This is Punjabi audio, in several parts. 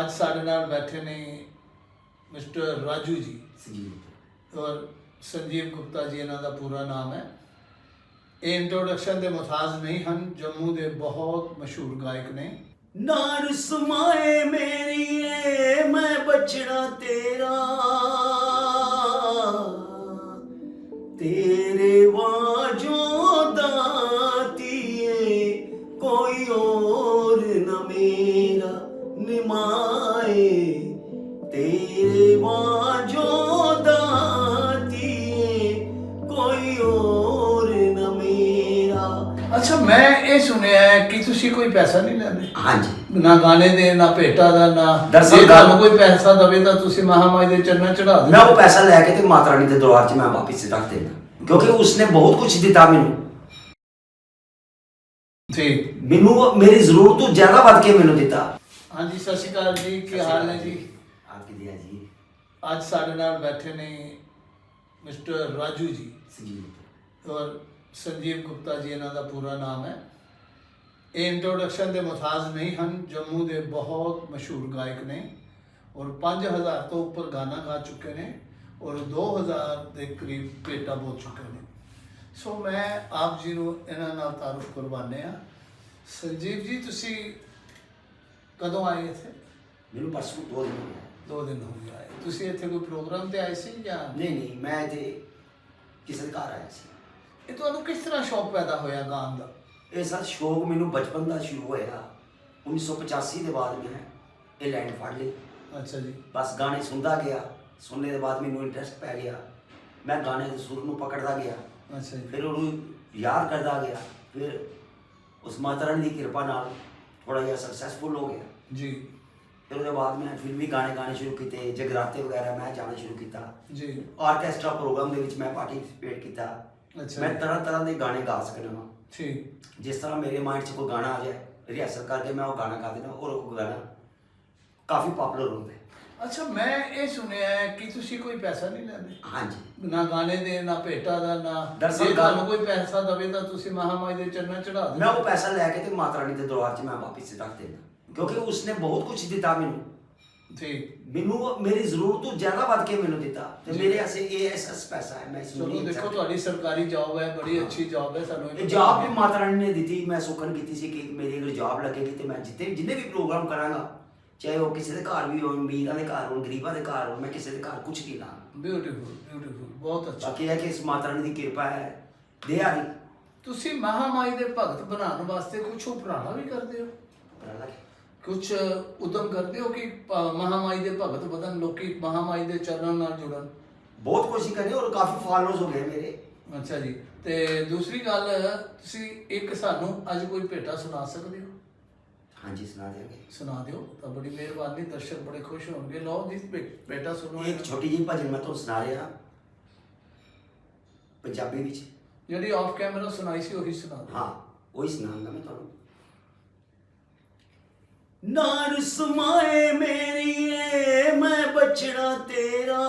ਅੱਜ ਸਾਡੇ ਨਾਲ ਬੈਠੇ ਨੇ ਮਿਸਟਰ ਰਾਜੂ ਜੀ। ਸੰਜੀਵ ਔਰ ਸੰਜੀਵ ਗੁਪਤਾ ਜੀ ਇਹਨਾਂ ਦਾ ਪੂਰਾ ਨਾਮ ਹੈ। ਇਹ ਇੰਟਰੋਡਕਸ਼ਨ ਦੇ ਮੁਤਾਜ ਨਹੀਂ ਹਨ ਜੰਮੂ ਦੇ ਬਹੁਤ ਮਸ਼ਹੂਰ ਗਾਇਕ ਨੇ। ਨਾਰ ਸਮਾਏ ਮੇਰੀਏ ਮੈਂ ਬਚਣਾ ਤੇਰਾ। ਤੇਰੇ ਵਾਜੋਂ ਇਹ ਸੁਣਿਆ ਹੈ ਕਿ ਤੁਸੀਂ ਕੋਈ ਪੈਸਾ ਨਹੀਂ ਲੈਂਦੇ? ਹਾਂਜੀ। ਨਾ ਗਾਣੇ ਦੇ ਨਾ ਭੇਟਾ ਦਾ ਨਾ ਦਰਅਸਲ ਜੇ ਤੁਹਾਨੂੰ ਕੋਈ ਪੈਸਾ ਦਵੇ ਤਾਂ ਤੁਸੀਂ ਮਹਾਮਾਈ ਦੇ ਚਰਨਾਂ ਚੜਾ ਮੈਂ ਦਿਓ ਉਹ ਪੈਸਾ ਲੈ ਕੇ ਤੇ ਮਾਤਾ ਰਾਣੀ ਦੇ ਦਰਬਾਰ 'ਚ ਮੈਂ ਵਾਪਿਸ ਰੱਖ ਦੇਣਾ ਕਿਉਂਕਿ ਉਸਨੇ ਬਹੁਤ ਕੁਝ ਦਿੱਤਾ ਮੈਨੂੰ। ਠੀਕ ਮੈਨੂੰ ਮੇਰੀ ਜ਼ਰੂਰਤ ਤੋਂ ਜ਼ਿਆਦਾ ਵੱਧ ਕੇ ਮੈਨੂੰ ਦਿੱਤਾ। ਹਾਂਜੀ ਸਤਿ ਸ਼੍ਰੀ ਅਕਾਲ ਜੀ ਕੀ ਹਾਲ ਹੈ ਜੀ। ਆਪਕੀ ਦਿਆ ਜੀ? ਅੱਜ ਸਾਡੇ ਨਾਲ ਬੈਠੇ ਨੇ ਮਿਸਟਰ ਰਾਜੂ ਜੀ। ਸੰਜੀਵ ਔਰ ਸੰਜੀਵ ਗੁਪਤਾ ਜੀ ਇਹਨਾਂ ਦਾ ਪੂਰਾ ਨਾਮ ਹੈ। ਇਹ ਇੰਟਰੋਡਕਸ਼ਨ ਦੇ ਮੁਤਾਜ ਨਹੀਂ ਹਨ ਜੰਮੂ ਦੇ ਬਹੁਤ ਮਸ਼ਹੂਰ ਗਾਇਕ ਨੇ ਔਰ 5000 ਤੋਂ ਉੱਪਰ ਗਾਣਾ ਗਾ ਚੁੱਕੇ ਨੇ ਔਰ 2000 ਦੇ ਕਰੀਬ ਪੇਟਾ ਬੋਲ ਚੁੱਕੇ ਨੇ। ਸੋ ਮੈਂ ਆਪ ਜੀ ਨੂੰ ਇਹਨਾਂ ਨਾਲ ਤਾਰਫ ਕਰਵਾਉਂਦੇ ਆ ਸੰਜੀਵ ਜੀ ਤੁਸੀਂ ਕਦੋਂ ਆਏ ਇੱਥੇ? ਮੈਨੂੰ ਪਰਸੋਂ ਦੋ ਦਿਨ ਹੋ ਗਏ। ਦੋ ਦਿਨ ਹੋ ਗਏ ਆਏ। ਤੁਸੀਂ ਇੱਥੇ ਕੋਈ ਪ੍ਰੋਗਰਾਮ ਤੇ ਆਏ ਸੀ ਜਾਂ? ਨਹੀਂ ਨਹੀਂ ਮੈਂ ਤੇ ਕਿਸੇ ਦੇ ਘਰ ਆਇਆ ਸੀ। ਇਹ ਤੁਹਾਨੂੰ ਕਿਸ ਤਰ੍ਹਾਂ ਸ਼ੌਕ ਪੈਦਾ ਹੋਇਆ ਗਾਣ ਦਾ? ਇਹ ਸਰ ਸ਼ੌਕ ਮੈਨੂੰ ਬਚਪਨ ਦਾ ਸ਼ੁਰੂ ਹੋਇਆ। 1985 ਦੇ ਬਾਅਦ ਮੈਂ ਇਹ ਲਾਈਨ ਫੜ ਲਈ। ਅੱਛਾ ਜੀ। ਬਸ ਗਾਣੇ ਸੁਣਦਾ ਗਿਆ। ਸੁਣਨੇ ਦੇ ਬਾਅਦ ਮੈਨੂੰ ਇੰਟਰਸਟ ਪੈ ਗਿਆ। ਮੈਂ ਗਾਣੇ ਦੇ ਸੁਰ ਨੂੰ ਪਕੜਦਾ ਗਿਆ। ਅੱਛਾ ਜੀ। ਫਿਰ ਉਹਨੂੰ ਯਾਦ ਕਰਦਾ ਗਿਆ। ਫਿਰ ਉਸ ਮਾਤਾ ਰਾਣੀ ਦੀ ਕਿਰਪਾ ਨਾਲ ਥੋੜਾ ਜਿਹਾ ਸਕਸੈਸਫੁਲ ਹੋ ਗਿਆ। ਜੀ। ਫਿਰ ਉਹਦੇ ਬਾਅਦ ਮੈਂ ਫਿਲਮੀ ਗਾਣੇ ਗਾਣੇ ਸ਼ੁਰੂ ਕੀਤੇ। ਜਗਰਾਤੇ ਵਗੈਰਾ ਮੈਂ ਜਾਣਾ ਸ਼ੁਰੂ ਕੀਤਾ। ਜੀ। ਆਰਕੈਸਟਰਾ ਪ੍ਰੋਗਰਾਮ ਦੇ ਵਿੱਚ ਮੈਂ ਪਾਰਟਿਸਿਪੇਟ ਕੀਤਾ। ਅੱਛਾ। ਮੈਂ। ਤਰ੍ਹਾਂ ਤਰ੍ਹਾਂ ਦੇ ਗਾਣੇ ਗਾ ਸਕਦਾ ਹਾਂ ਠੀਕ। ਜਿਸ ਤਰ੍ਹਾਂ ਮੇਰੇ ਮਾਈਂਡ 'ਚ ਕੋਈ ਗਾਣਾ ਆ ਜਾਏ ਰਿਹਰਸਲ ਕਰਕੇ ਮੈਂ ਉਹ ਗਾਣਾ ਗਾ ਦੇਣਾ ਔਰ ਉਹ ਗਾਣਾ। ਕਾਫੀ ਪਪੂਲਰ ਹੁੰਦਾ ਹੈ। ਅੱਛਾ ਮੈਂ ਇਹ ਸੁਣਿਆ ਹੈ ਕਿ ਤੁਸੀਂ ਕੋਈ ਪੈਸਾ ਨਹੀਂ ਲੈਂਦੇ। ਹਾਂਜੀ। ਨਾ ਗਾਣੇ ਦੇ ਨਾ ਭੇਟਾ ਦਾ ਨਾ ਦਰਅਸਲ ਜੇ ਤੁਹਾਨੂੰ ਕੋਈ ਪੈਸਾ ਦਵੇ ਤਾਂ ਤੁਸੀਂ ਮਹਾਮਾਈ ਦੇ ਚਰਨਾਂ ਚੜਾ ਮੈਂ ਦਿਓ। ਉਹ ਪੈਸਾ ਲੈ ਕੇ ਤੇ ਮਾਤਾ ਰਾਣੀ ਦੇ ਦਰਬਾਰ 'ਚ ਮੈਂ ਵਾਪਿਸ ਰੱਖ ਦੇਣਾ ਕਿਉਂਕਿ ਉਸਨੇ ਬਹੁਤ ਕੁਝ ਦਿੱਤਾ ਮੈਨੂੰ। ਠੀਕ ਮੈਨੂੰ ਮੇਰੀ ਜ਼ਰੂਰਤ ਤੋਂ ਜ਼ਿਆਦਾ ਵੱਧ ਕੇ ਮੈਨੂੰ ਦਿੱਤਾ। ਤੇ ਜੀ। ਮੇਰੇ ਐਸੇ ਇਹ ਐਸਐਸ ਪੈਸਾ ਹੈ ਮੈਂ ਇਸ ਨੂੰ ਚਲੋ ਨਹੀਂ ਦੇਖੋ। ਤੁਹਾਡੀ ਸਰਕਾਰੀ ਜੌਬ ਹੈ ਬੜੀ ਅੱਛੀ ਜੌਬ ਹੈ ਸਾਨੂੰ ਇਹ ਜੌਬ ਵੀ ਮਾਤਾ ਰਾਣੀ ਨੇ ਦਿੱਤੀ ਮੈਂ ਸੁਖਨ ਕੀਤੀ ਸੀ ਕਿ ਮੇਰੀ ਅਗਰ ਜੌਬ ਲੱਗੇਗੀ ਤੇ ਮੈਂ ਜਿੱਤੇ ਜਿੰਨੇ ਵੀ ਪ੍ਰੋਗਰਾਮ ਕਰਾਂਗਾ ਚਾਹੇ ਉਹ ਕਿਸੇ ਦੇ ਘਰ ਵੀ ਹੋਣ ਅਮੀਰਾਂ ਦੇ ਘਰ ਹੋਣ ਗਰੀਬਾਂ ਦੇ ਘਰ ਹੋਣ ਮੈਂ ਕਿਸੇ ਦੇ ਘਰ ਕੁਝ ਨਹੀਂ ਲਾਂਗਾ ਬਿਊਟੀਫੁਲ ਬਿਊਟੀਫੁਲ ਬਹੁਤ ਅੱਛਾ। ਬਾਕੀ ਇਹ ਹੈ ਕਿ ਇਸ ਮਾਤਾ ਰਾਣੀ ਦੀ ਕਿਰਪਾ ਹੈ ਦਿਆ ਦੀ। ਤੁਸੀਂ ਮਹਾਮਾਈ ਦੇ ਭਗਤ ਬਣਾਉਣ ਵਾਸਤੇ ਕੁਝ ਉਪਰਾਲਾ ਵੀ ਕਰਦੇ ਹੋ? ਕੁਝ ਉਦਮ ਕਰਦੇ ਹੋ ਕਿ ਮਹਾਮਾਈ ਦੇ ਭਗਤ ਬਦਨ ਲੋਕੀ ਮਹਾਮਾਈ ਦੇ ਚਰਨਾਂ ਨਾਲ ਜੁੜਨ? ਬਹੁਤ ਕੋਸ਼ਿਸ਼ ਕਰੀ ਔਰ ਕਾਫੀ ਫਾਲੋਅਰਸ ਹੋ ਗਏ ਮੇਰੇ। ਅੱਛਾ ਜੀ। ਤੇ ਦੂਸਰੀ ਗੱਲ ਤੁਸੀਂ ਇੱਕ ਸਾਨੂੰ ਅੱਜ ਕੋਈ ਭੇਟਾ ਸੁਣਾ ਸਕਦੇ ਹੋ? ਹਾਂਜੀ ਸੁਣਾ ਦਿਆਂਗੇ। ਸੁਣਾ ਦਿਓ ਤਾਂ ਬੜੀ ਮਿਹਰਬਾਨੀ ਦਰਸ਼ਕ ਬੜੇ ਖੁਸ਼ ਹੋਣਗੇ। ਲਓ ਜੀ ਭੇਟਾ ਸੁਣੋ ਇੱਕ ਛੋਟੀ ਜਿਹੀ ਭਜਨ ਮੈਂ ਤੁਹਾਨੂੰ ਸੁਣਾ ਰਿਹਾ। ਪੰਜਾਬੀ ਵਿੱਚ। ਜਿਹੜੀ ਆਫ ਕੈਮਰਾ ਸੁਣਾਈ ਸੀ ਉਹੀ ਸੁਣਾ ਦਿਓ। ਹਾਂ ਉਹੀ ਸੁਣਾਉਂਗਾ ਮੈਂ ਤੁਹਾਨੂੰ। ਨਾਰ ਸਮਾਏ ਮੇਰੀਏ ਮੈਂ ਬਚਣਾ ਤੇਰਾ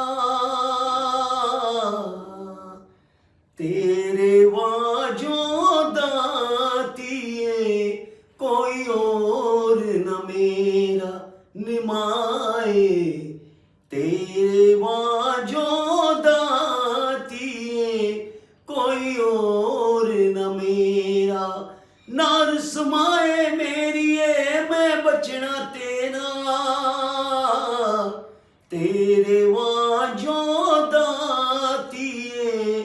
ਤੇਰੇ ਵਾਂ ਤੇਰੇ ਵਾਜੋਂ ਦਾਤੀਏ,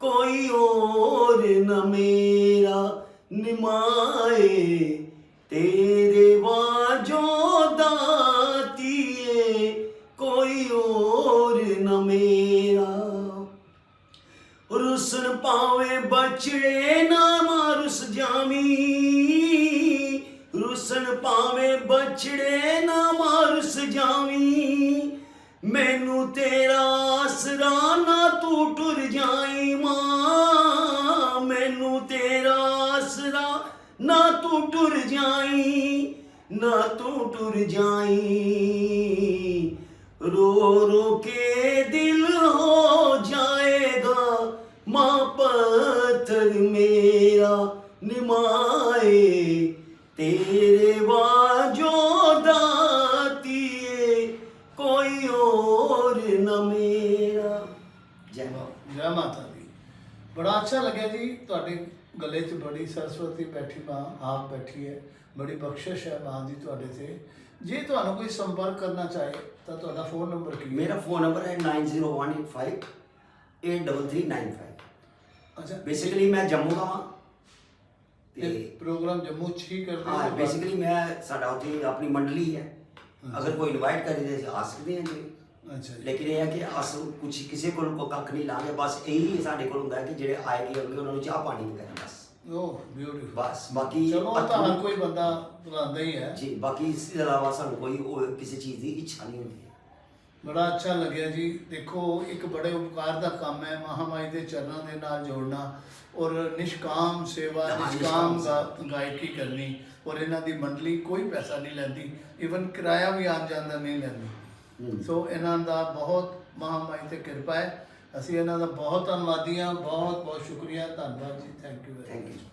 ਕੋਈ ਹੋਰ ਨ ਮੇਰਾ ਨਿਮਾਏ। ਤੇਰੇ ਵਾਜੋਂ ਦਾਤੀਏ, ਕੋਈ ਹੋਰ ਨ ਮੇਰਾ। ਰੁਸਨ ਪਾਵੇ ਬਚੜੇ ਨਾ ਮਾਰੁਸ ਜਾਮੀ ਰੁਸਨ ਪਾਵੇ ਬਚੜੇ ਨਾ ਮਾਰੁਸ ਜਾਮੀ ਮੈਨੂੰ ਤੇਰਾ ਆਸਰਾ ਨਾ ਤੂੰ ਟੁਰ ਜਾਈ ਮਾਂ। ਮੈਨੂੰ ਤੇਰਾ ਆਸਰਾ ਨਾ ਤੂੰ ਟੁਰ ਜਾਈ, ਨਾ ਤੂੰ ਟੁਰ ਜਾਈ। ਰੋ ਰੋ ਕੇ ਦਿਲ ਅੱਛਾ ਲੱਗਿਆ ਜੀ। ਤੁਹਾਡੇ ਗਲੇ 'ਚ ਬੜੀ ਸਰਸਵਤੀ ਬੈਠੀ ਮਾਂ ਆਪ ਬੈਠੀ ਹੈ। ਬੜੀ ਬਖਸ਼ਿਸ਼ ਹੈ ਮਾਂ ਦੀ ਤੁਹਾਡੇ ਤੇ। ਜੇ ਤੁਹਾਨੂੰ ਕੋਈ ਸੰਪਰਕ ਕਰਨਾ ਚਾਹੇ ਤਾਂ ਤੁਹਾਡਾ ਫੋਨ ਨੰਬਰ ਕੀ ਹੈ? ਮੇਰਾ ਫੋਨ ਨੰਬਰ ਹੈ 9018583395 ਅੱਛਾ। ਬੇਸਿਕਲੀ ਮੈਂ ਜੰਮੂ ਦਾ ਹਾਂ ਤੇ ਪ੍ਰੋਗਰਾਮ ਜੰਮੂ 'ਚ ਹੀ ਕਰਦੇ ਹਾਂ? ਬੇਸਿਕਲੀ ਮੈਂ ਸਾਡਾ ਉੱਥੇ ਆਪਣੀ ਮੰਡਲੀ ਹੈ। ਅਗਰ ਕੋਈ ਇਨਵਾਈਟ ਕਰੇ ਤੇ ਆ ਸਕਦੇ ਹਾਂ ਜੀ। ਅੱਛਾ ਲੇਕਿਨ ਇਹ ਹੈ ਕਿ ਅਸ ਕੁਝ ਕਿਸੇ ਕੋਲ ਕੋ ਕੱਖ ਨਹੀਂ ਲਾਂਗੇ ਬਸ ਇਹੀ ਸਾਡੇ ਕੋਲ ਹੁੰਦਾ ਹੈ ਕਿ ਜਿਹੜੇ ਆਏਗੇ ਹੋਣਗੇ ਉਹਨਾਂ ਨੂੰ ਚਾਹ ਪਾਣੀ ਵਗੈਰਾ ਬਸ। ਓਹ ਬਿਊਟੀਫੁਲ ਬਸ ਬਾਕੀ ਚਲੋ ਉਹ ਤਾਂ ਹਰ ਕੋਈ ਬੰਦਾ ਬੁਲਾਉਂਦਾ ਹੀ ਹੈ। ਜੀ ਬਾਕੀ ਇਸ ਤੋਂ ਇਲਾਵਾ ਸਾਨੂੰ ਕੋਈ ਕਿਸੇ ਚੀਜ਼ ਦੀ ਇੱਛਾ ਨਹੀਂ ਹੁੰਦੀ। ਬੜਾ ਅੱਛਾ ਲੱਗਿਆ ਜੀ। ਦੇਖੋ ਇੱਕ ਬੜੇ ਉਪਕਾਰ ਦਾ ਕੰਮ ਹੈ ਮਹਾਮਾਈ ਦੇ ਚਰਨਾਂ ਦੇ ਨਾਲ ਜੋੜਨਾ ਔਰ ਨਿਸ਼ਕਾਮ ਸੇਵਾ ਨਿਸ਼ਕਾਮ ਗਾਇਕੀ ਕਰਨੀ ਔਰ ਇਹਨਾਂ ਦੀ ਮੰਡਲੀ ਕੋਈ ਪੈਸਾ ਨਹੀਂ ਲੈਂਦੀ। ਇਵਨ ਕਿਰਾਇਆ ਵੀ ਆਉਣ ਜਾਂਦਾ ਨਹੀਂ ਲੈਂਦੀ। ਸੋ ਇਹਨਾਂ ਦਾ ਬਹੁਤ ਮਹਾਮਾਈ ਤੇ ਕਿਰਪਾ ਹੈ। ਅਸੀਂ ਇਹਨਾਂ ਦਾ ਬਹੁਤ ਧੰਨਵਾਦੀ ਹਾਂ। ਬਹੁਤ ਬਹੁਤ ਸ਼ੁਕਰੀਆ। ਧੰਨਵਾਦ ਜੀ। Thank you thank you